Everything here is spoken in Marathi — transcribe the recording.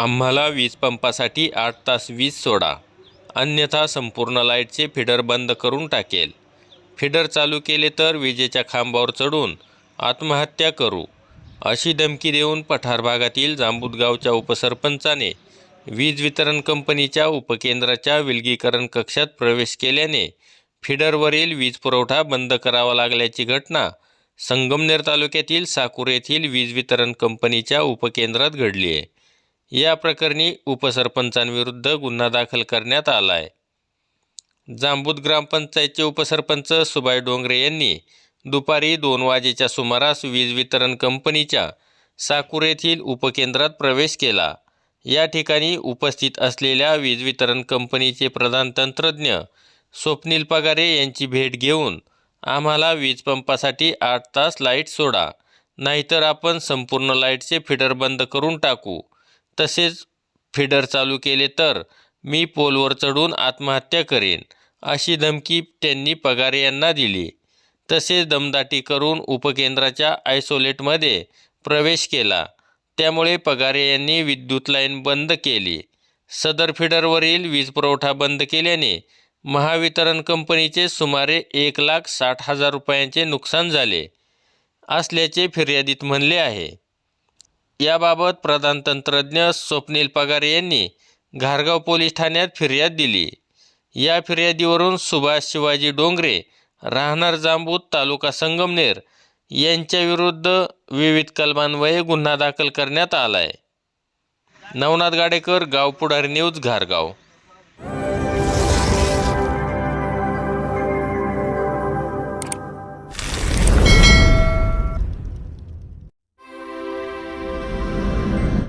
आम्हाला वीज पंपासाठी आठ तास वीज सोडा. अन्यथा संपूर्ण लाईटचे फिडर बंद करून टाकेल. फिडर चालू केले तर विजेच्या खांबावर चढून आत्महत्या करू. अशी धमकी देऊन पठार भागातील जांबूतगावच्या उपसरपंचाने वीज वितरण कंपनीच्या उपकेंद्राच्या विलगीकरण कक्षात प्रवेश केल्याने फिडरवरील वीज पुरवठा बंद करावा लागल्याची घटना संगमनेर तालुक्यातील साकूर येथील वीज वितरण कंपनीच्या उपकेंद्रात घडली आहे. या प्रकरणी उपसरपंचांविरुद्ध गुन्हा दाखल करण्यात आला आहे जांबूद ग्रामपंचायतचे उपसरपंच सुभाष डोंगरे यांनी दुपारी दोन वाजेच्या सुमारास वीज वितरण कंपनीच्या साकूर येथील उपकेंद्रात प्रवेश केला. या ठिकाणी उपस्थित असलेल्या वीज वितरण कंपनीचे प्रधान तंत्रज्ञ स्वप्नील पगारे यांची भेट घेऊन आम्हाला वीज पंपासाठी आठ तास लाइट सोडा नाहीतर आपण संपूर्ण लाईटचे फिडर बंद करून टाकू. तसेच फिडर चालू केले तर मी पोलवर चढून आत्महत्या करेन अशी धमकी त्यांनी पगारे यांना दिली. तसेच दमदाटी करून उपकेंद्राच्या आयसोलेटमध्ये प्रवेश केला. त्यामुळे पगारे यांनी विद्युत लाईन बंद केली. सदर फिडरवरील वीज पुरवठा बंद केल्याने महावितरण कंपनीचे सुमारे एक लाख साठ हजार रुपयांचे नुकसान झाले असल्याचे फिर्यादीत म्हणले आहे. याबाबत प्रधान तंत्रज्ञ स्वप्नील पगार यांनी घारगाव पोलीस ठाण्यात फिर्याद दिली. या फिर्यादीवरून सुभाष शिवाजी डोंगरे राहणार जांबूत तालुका संगमनेर यांच्याविरुद्ध विविध कलमान्वये गुन्हा दाखल करण्यात आला आहे नवनाथ गाडेकर गाव पुढारी न्यूज घारगाव.